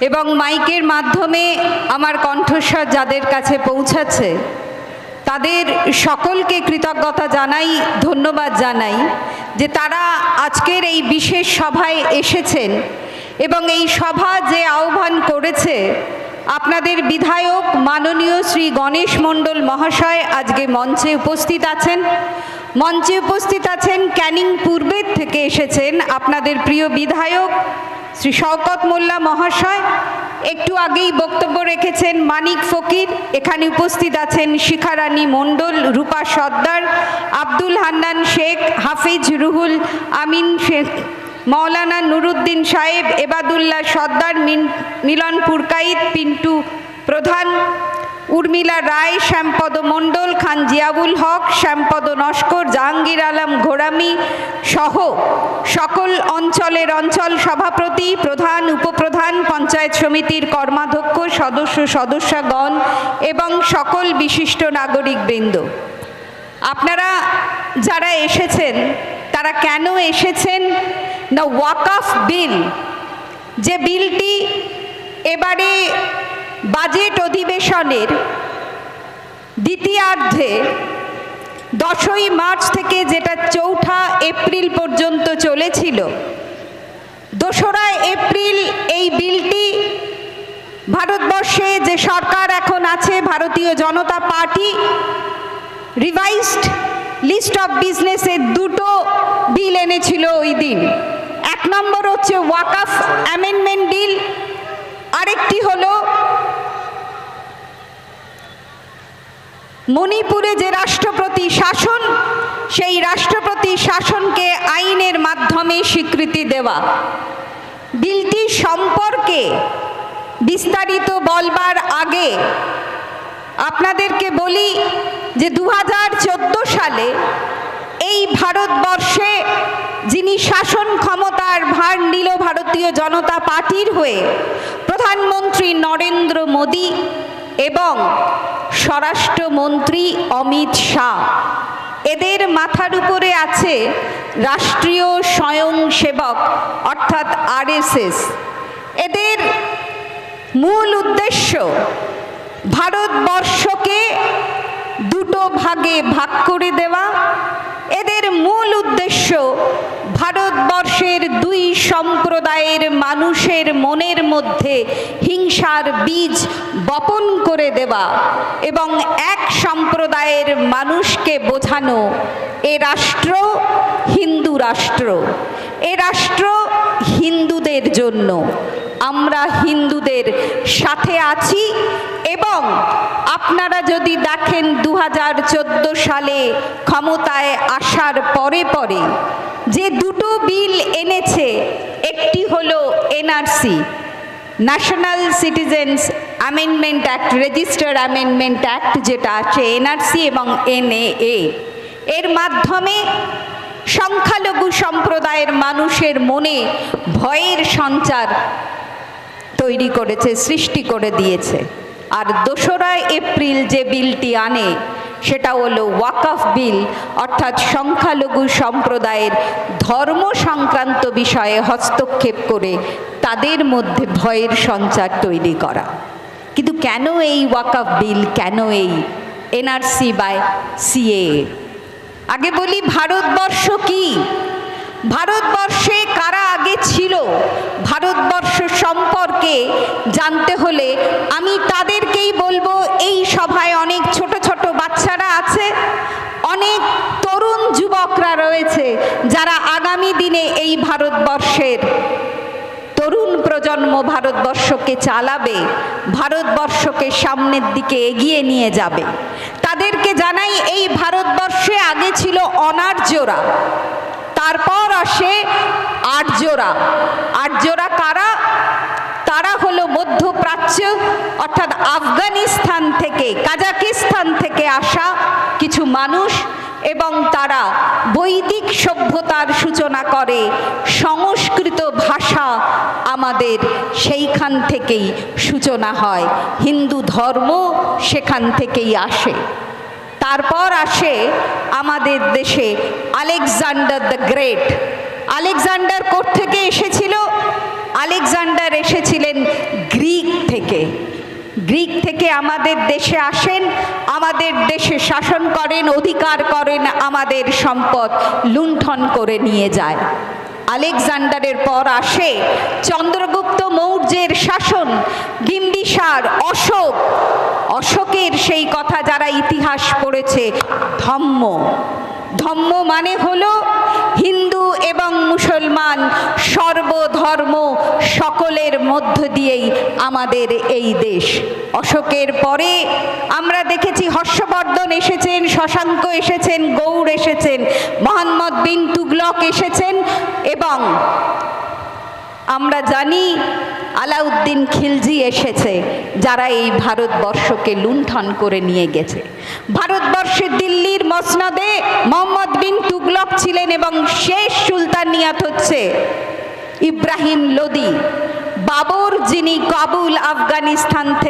এবং মাইকের মাধ্যমে আমার কণ্ঠস্বর যাদের কাছে পৌঁছাচ্ছে, তাদের সকলকে কৃতজ্ঞতা জানাই, ধন্যবাদ জানাই যে তারা আজকের এই বিশেষ সভায় এসেছেন এবং এই সভা যে আহ্বান করেছে, আপনাদের বিধায়ক মাননীয় শ্রী গণেশ মণ্ডল মহাশয় আজকে মঞ্চে উপস্থিত আছেন। মঞ্চে উপস্থিত আছেন ক্যানিং পূর্বের থেকে এসেছেন আপনাদের প্রিয় বিধায়ক শ্রী শওকত মোল্লা মহাশয়, একটু আগেই বক্তব্য রেখেছেন মানিক ফকির, এখানে উপস্থিত আছেন শিখারানী মণ্ডল, রূপা সর্দার, আব্দুল হান্নান শেখ, হাফিজ রুহুল আমিন শেখ মৌলানা নুরুদ্দিন সাহেব, এবাদুল্লাহ সর্দার মিলন পুরকাইত পিন্টু প্রধান উর্মিলা রায়, শ্যামপদ মণ্ডল খান জিয়াবুল হক, শ্যামপদ নস্কর, জাহাঙ্গীর আলম ঘোড়ামি সহ সকল অঞ্চলের অঞ্চল সভাপতি, প্রধান, উপপ্রধান, পঞ্চায়েত সমিতির কর্মাধ্যক্ষ, সদস্য, সদস্যগণ এবং সকল বিশিষ্ট নাগরিকবৃন্দ। আপনারা যারা এসেছেন, তারা কেন এসেছেন? না ওয়াকফ বিল যে বিলটি এবারে বাজেট অধিবেশনের দ্বিতীয়ার্ধে দশই মার্চ থেকে যেটা চৌঠা এপ্রিল পর্যন্ত চলেছিল, দোসরা এপ্রিল এই বিলটি ভারতবর্ষে যে সরকার এখন আছে, Bharatiya Janata Party revised list of বিজনেসের দুটো বিল এনেছিল ওই দিন। এক নম্বর হচ্ছে ওয়াকাফ অ্যামেন্ডমেন্ট বিল আরেকটি হলো মণিপুরে যে রাষ্ট্রপতি শাসন, সেই রাষ্ট্রপতি শাসনকে আইনের মাধ্যমে স্বীকৃতি দেওয়া। বিলটি সম্পর্কে বিস্তারিত বলবার আগে আপনাদেরকে বলি যে দু হাজার চোদ্দ সালে এই ভারতবর্ষে যিনি শাসন ক্ষমতার ভার নিল ভারতীয় জনতা পার্টির হয়ে প্রধানমন্ত্রী নরেন্দ্র মোদী এবং স্বরাষ্ট্রমন্ত্রী অমিত শাহ। এদের মাথার উপরে আছে রাষ্ট্রীয় স্বয়ংসেবক, অর্থাৎ আরএসএস। এদের মূল উদ্দেশ্য, ভারতবর্ষকে দুটো ভাগে ভাগ করে দেওয়া ভারতবর্ষের দুই সম্প্রদায়ের মানুষের মনের মধ্যে হিংসার বীজ বপন করে দেওয়া এবং এক সম্প্রদায়ের মানুষকে বোঝানো এ রাষ্ট্র হিন্দু রাষ্ট্র। এ রাষ্ট্র হিন্দুদের জন্য। আমরা হিন্দুদের সাথে আছি এবং আপনারা যদি দেখেন দু হাজার চোদ্দ সালে ক্ষমতায় আসার পরে পরে যে দুটো বিল এনেছে, একটি হলো NRC national citizens amendment act register amendment act যেটা আছে এনআরসি এবং এনএএ এর মাধ্যমে সংখ্যালঘু সম্প্রদায়ের মানুষের মনে ভয়ের সঞ্চার তৈরি করেছে, সৃষ্টি করে দিয়েছে। আর দোসরা এপ্রিল যে বিলটি আনে সেটা হলো ওয়াকফ বিল, অর্থাৎ সংখ্যালঘু সম্প্রদায়ের ধর্ম সংক্রান্ত বিষয়ে হস্তক্ষেপ করে তাদের মধ্যে ভয়ের সঞ্চার তৈরি করা। কিন্তু কেন এই ওয়াকফ বিল, কেন এই এনআরসি বাই সিএ আগে বলি ভারতবর্ষ কি? ভারতবর্ষে কারা আগে ছিল? ভারতবর্ষ সম্পর্কে জানতে হলে আমি তাদেরকেই বলব, এই সভায় অনেক ছোট ছোট বাচ্চারা আছে। অনেক তরুণ যুবকরা রয়েছে যারা আগামী দিনে এই ভারতবর্ষের তরুণ প্রজন্ম ভারতবর্ষকে চালাবে, ভারতবর্ষকে সামনের দিকে এগিয়ে নিয়ে যাবে। তাদেরকে জানাই এই ভারতবর্ষে আগে ছিল অনার্যরা তারপর আসে আটজোড়া আটজোড়া কারা? তারা হলো মধ্যপ্রাচ্য, অর্থাৎ আফগানিস্তান থেকে কাজাকিস্তান আসা কিছু মানুষ এবং তারা বৈদিক সভ্যতার সূচনা করে, সংস্কৃত ভাষা আমাদের সেইখান থেকেই সূচনা হয়। হিন্দু ধর্ম সেখান থেকেই আসে। তারপর আসে আমাদের দেশে আলেকজান্ডার দ্য গ্রেট। আলেকজান্ডার কোথ থেকে এসেছিল? আলেকজান্ডার এসেছিলেন গ্রিক থেকে আমাদের দেশে আসেন, আমাদের দেশে শাসন করেন, অধিকার করেন, আমাদের সম্পদ লুণ্ঠন করে নিয়ে যায়। আলেকজান্ডারের পর আসে চন্দ্রগুপ্ত মৌর্যের শাসন বিম্বিসার অশোক। অশোকের সেই কথা যারা ইতিহাস পড়েছে, ধম্ম। ধম্ম মানে হলো হিন্দু এবং মুসলমান সর্বধর্ম সকলের মধ্য দিয়েই আমাদের এই দেশ। অশোকের পরে আমরা দেখেছি হর্ষবর্ধন এসেছেন, শশাঙ্ক এসেছেন গৌড় এসেছেন, মোহাম্মদ বিন তুগলক এসেছেন এবং আমরা জানি আলাউদ্দিন খিলজি এসেছে, যারা এই ভারতবর্ষকে লুণ্ঠন করে নিয়ে গেছে। ভারতবর্ষে দিল্লির মসনদে ছিলেন এবং শেষ সুলতান নিয়াত হচ্ছে ইব্রাহিম লোদি বাবর যিনি কাবুল আফগানিস্তান থেকে